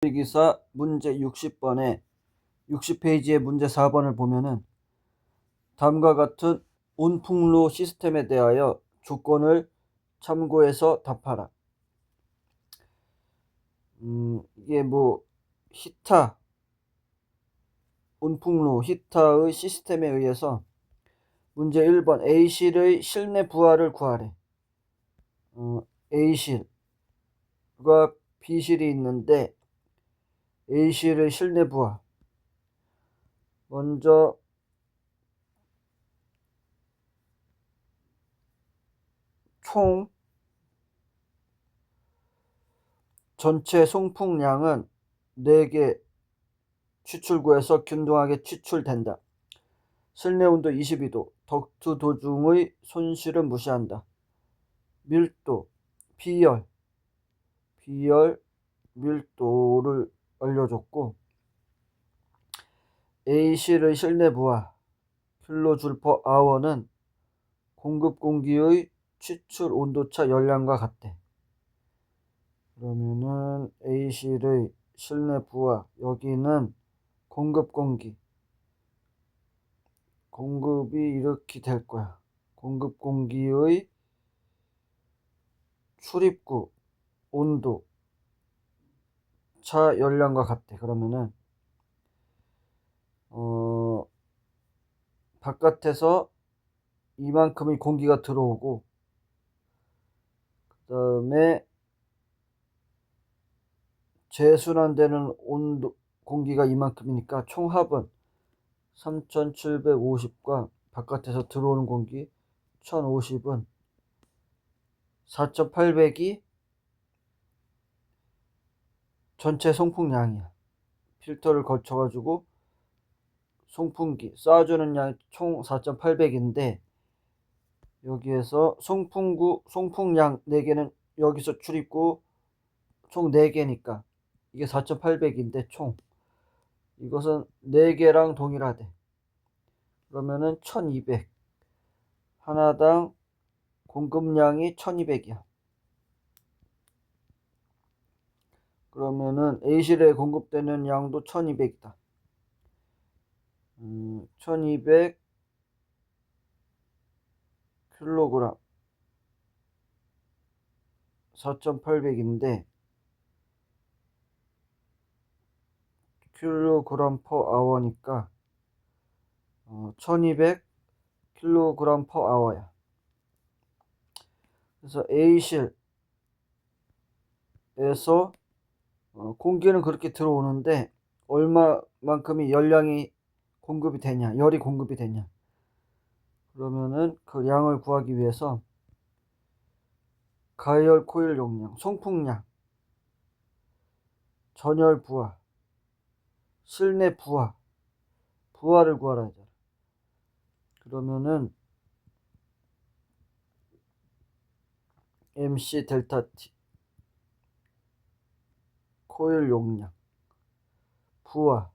기사 문제 60번에 60페이지의 문제 4번을 보면은 다음과 같은 온풍로 시스템에 대하여 조건을 참고해서 답하라. 음, 이게 뭐 히타 온풍로 히타의 시스템에 의해서 문제 1번 A실의 실내 부하를 구하래. 어, A실과 B실이 있는데 A실의 실내 부하 먼저 총 전체 송풍량은 4개 추출구에서 균등하게 추출된다. 실내 온도 22도, 덕트 도중의 손실은 무시한다. 밀도, 비열, 비열, 밀도를 알려줬고 A실의 실내 부하 킬로줄 퍼 아워는 공급 공기의 추출 온도차 열량과 같대. 그러면은 A실의 실내 부하 여기는 공급 공기 공급이 이렇게 될 거야. 공급 공기의 출입구 온도 차 열량과 같대. 그러면은 어 바깥에서 이만큼의 공기가 들어오고 그 다음에 재순환되는 온도 공기가 이만큼이니까 총합은 3750과 바깥에서 들어오는 공기 1050은 4800이 전체 송풍량이야. 필터를 거쳐가지고 송풍기 쏴주는 양이 총 4,800인데 여기에서 송풍구 송풍량 4개는 여기서 출입구 총 4개니까 이게 4,800인데 총. 이것은 4개랑 동일하대. 그러면은 1200 하나당 공급량이 1200이야 그러면은 A실에 공급되는 양도 1200이다 음, 1200 킬로그램 4,800인데 킬로그램 퍼 아워니까 어, 1200 킬로그램 퍼 아워야. 그래서 A실에서 어, 공기는 그렇게 들어오는데 얼마만큼이 열량이 공급이 되냐, 열이 공급이 되냐. 그러면은 그 양을 구하기 위해서 가열 코일 용량, 송풍량, 전열 부하, 실내 부하, 부하를 구하라 하잖아. 그러면은 MC 델타 T 코일 용량 부하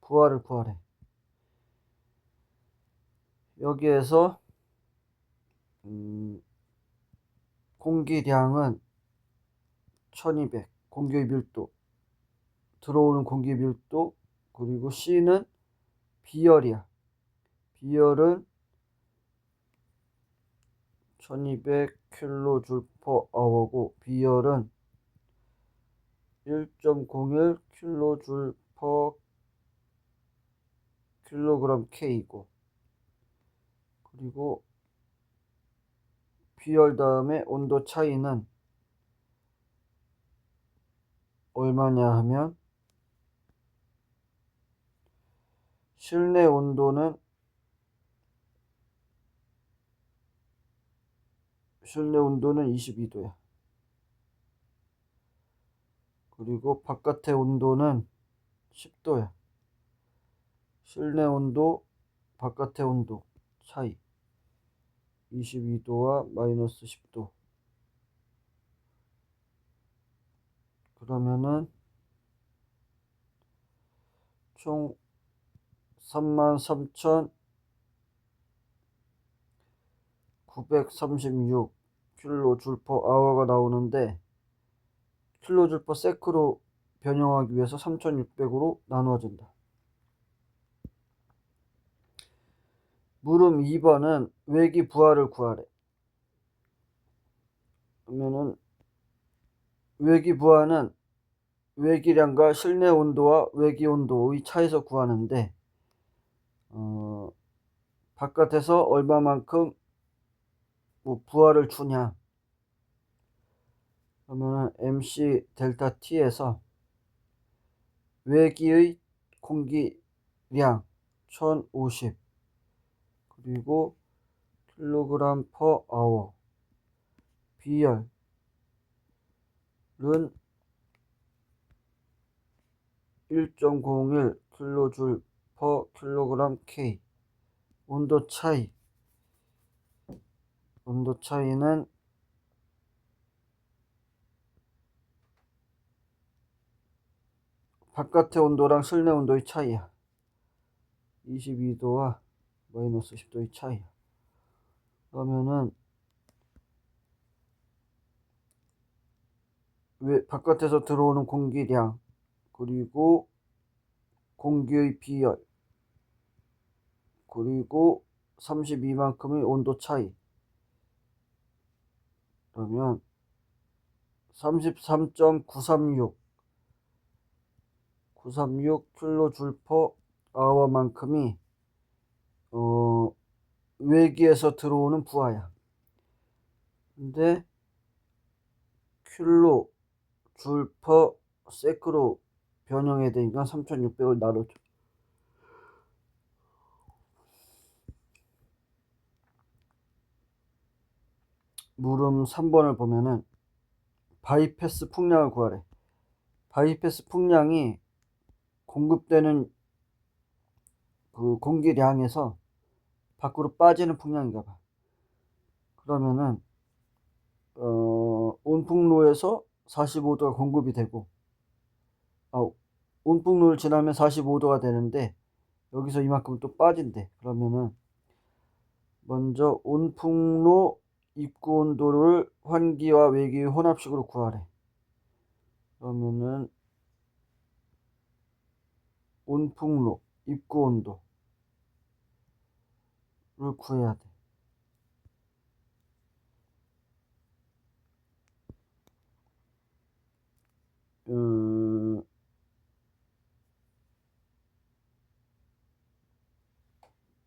부하를 구하래. 여기에서 음, 공기량은 1200 공기의 밀도 들어오는 공기 밀도 그리고 C는 비열이야. 비열은 1200kJ per hour고 비열은 1.01kJ per kg K이고 그리고 비열 다음에 온도 차이는 얼마냐 하면 실내 온도는 실내 온도는 22도야. 그리고 바깥의 온도는 10도야. 실내 온도, 바깥의 온도 차이. 22도와 마이너스 10도. 그러면은 총 33,936 킬로 줄 퍼 아워가 나오는데 킬로줄 퍼 세크로 변형하기 위해서 3600으로 나누어진다. 물음 2번은 외기 부하를 구하래. 그러면은 외기 부하는 외기량과 실내 온도와 외기 온도의 차에서 구하는데 어, 바깥에서 얼마만큼 뭐 부하를 주냐 그러면은 MC 델타 T에서 외기의 공기량 1050 그리고 킬로그램 퍼 아워 비열은 1.01 킬로줄 퍼 킬로그램 K. 온도 차이. 온도 차이는 바깥의 온도랑 실내 온도의 차이야. 22도와 마이너스 10도의 차이야. 그러면은 왜 바깥에서 들어오는 공기량 그리고 공기의 비열 그리고 32만큼의 온도 차이 그러면 33.936 936 킬로줄 퍼 아워만큼이 어 외기에서 들어오는 부하야. 근데 킬로 줄 퍼 세크로 변형해야 되니까 3600을 나눠줘. 물음 3번을 보면은 바이패스 풍량을 구하래. 바이패스 풍량이 공급되는 그 공기량에서 밖으로 빠지는 풍량인가 봐. 그러면은 어, 온풍로에서 45도가 공급이 되고 아, 온풍로를 지나면 45도가 되는데 여기서 이만큼 또 빠진대. 그러면은 먼저 온풍로 입구 온도를 환기와 외기의 혼합식으로 구하래. 그러면은 온풍로 입구 온도를 구해야 돼. 음,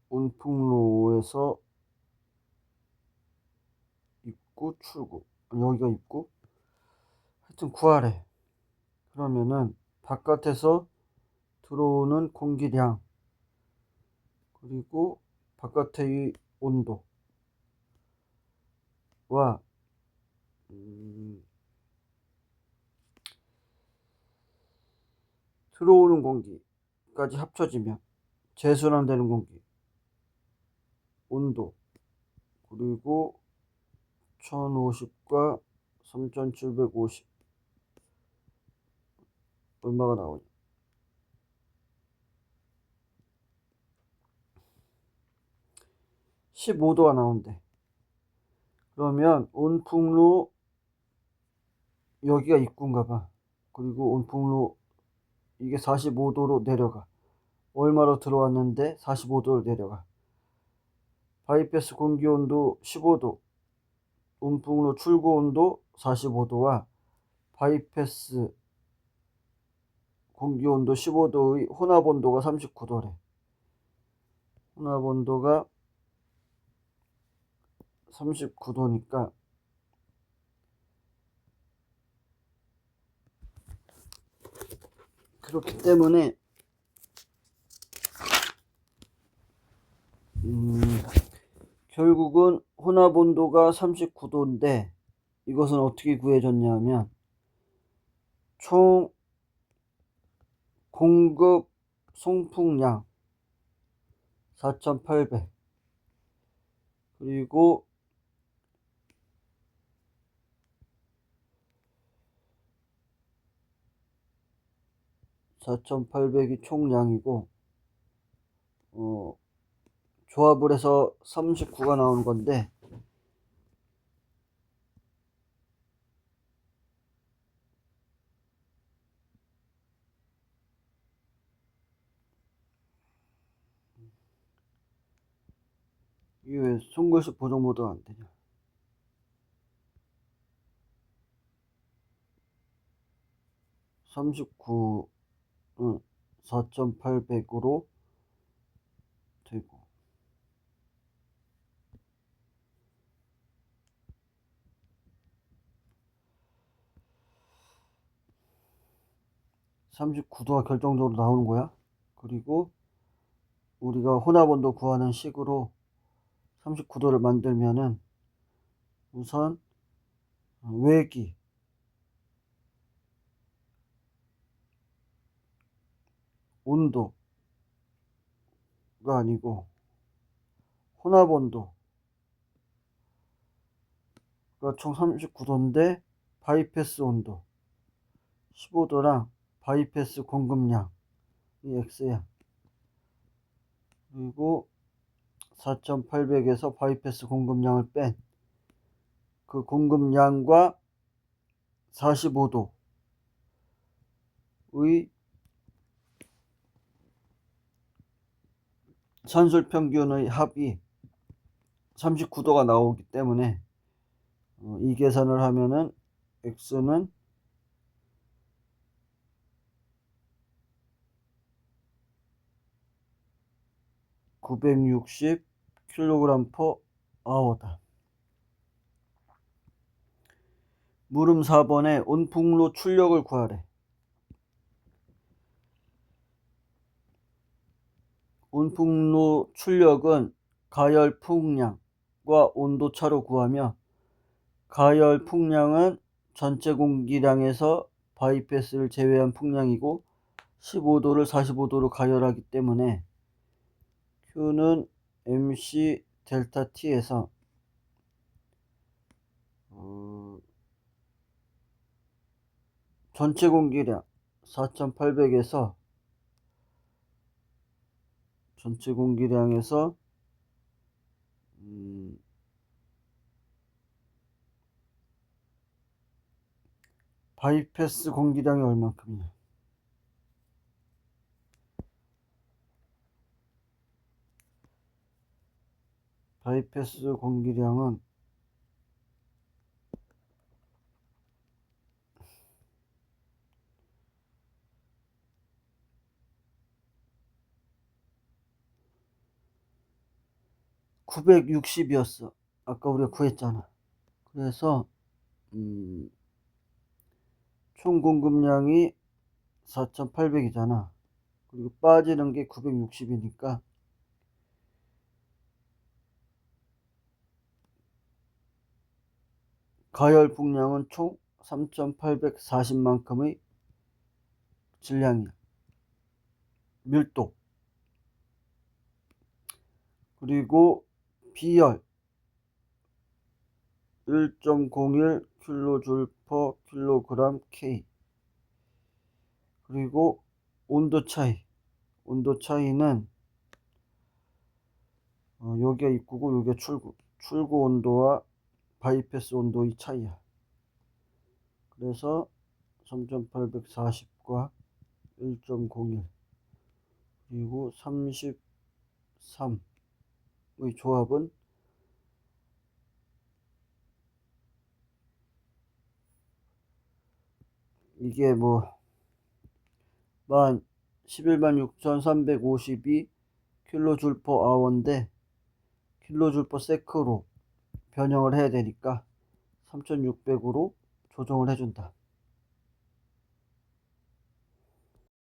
온풍로에서 입구 출구 여기가 입구 하여튼 구하래 그러면은 바깥에서 들어오는 공기량 그리고 바깥의 온도와 음, 들어오는 공기까지 합쳐지면 재순환되는 공기 온도 그리고 1050과 3750 얼마가 나오냐 15도가 나온대. 그러면 온풍로 여기가 입구인가 봐. 그리고 온풍로 이게 45도로 내려가. 얼마로 들어왔는데 45도로 내려가. 바이패스 공기 온도 15도 온풍로 출고 온도 45도와 바이패스 공기 온도 15도의 혼합 온도가 39도래. 혼합 온도가 39도니까. 그렇기 때문에 음, 결국은 혼합 온도가 39도인데 이것은 어떻게 구해졌냐면 총 공급 송풍량 4,800 그리고 4,800이 총량이고 어, 조합을 해서 39가 나오는 건데 이게 왜 송글씨 보정 모드가 안 되냐? 39. 는 사천팔백으로 되고 삼십구 도가 결정적으로 나오는 거야. 그리고 우리가 혼합온도 구하는 식으로 39도를 만들면은 우선 외기 온도가 아니고 혼합 온도가 총 39도인데 바이패스 온도 15도랑 바이패스 공급량이 X야. 그리고 4,800에서 바이패스 공급량을 뺀 그 공급량과 45도의 산술 평균의 합이 39도가 나오기 때문에 어, 이 계산을 하면은 x는 (960) 킬로그램 퍼 아워다. 물음 4번에 온풍로 출력을 구하래. 온풍로 출력은 가열 풍량과 온도 차로 구하며 가열 풍량은 전체 공기량에서 바이패스를 제외한 풍량이고 15도를 45도로 가열하기 때문에 Q는 MC 델타 T에서 어, 전체 공기량 4800에서 전체 공기량에서 음, 바이패스 공기량이 얼만큼이냐? 바이패스 공기량은 (960이었어) 아까 우리가 구했잖아 그래서 음, 총 공급량이 4,800이잖아 그리고 빠지는 게 960이니까 가열 풍량은 총 3,840만큼의 질량이야. 밀도. 그리고 비열 1.01 킬로줄 퍼 킬로그램 K. 그리고 온도 차이. 온도 차이는 어, 여기가 입구고 여기가 출구. 출구 온도와 바이패스 온도의 차이야. 그래서 3840과 1.01 그리고 33의 조합은 이게 뭐 만 11만 6,352 킬로줄 퍼 아워인데 킬로줄 퍼 세크로 변형을 해야 되니까 3600으로 조정을 해준다.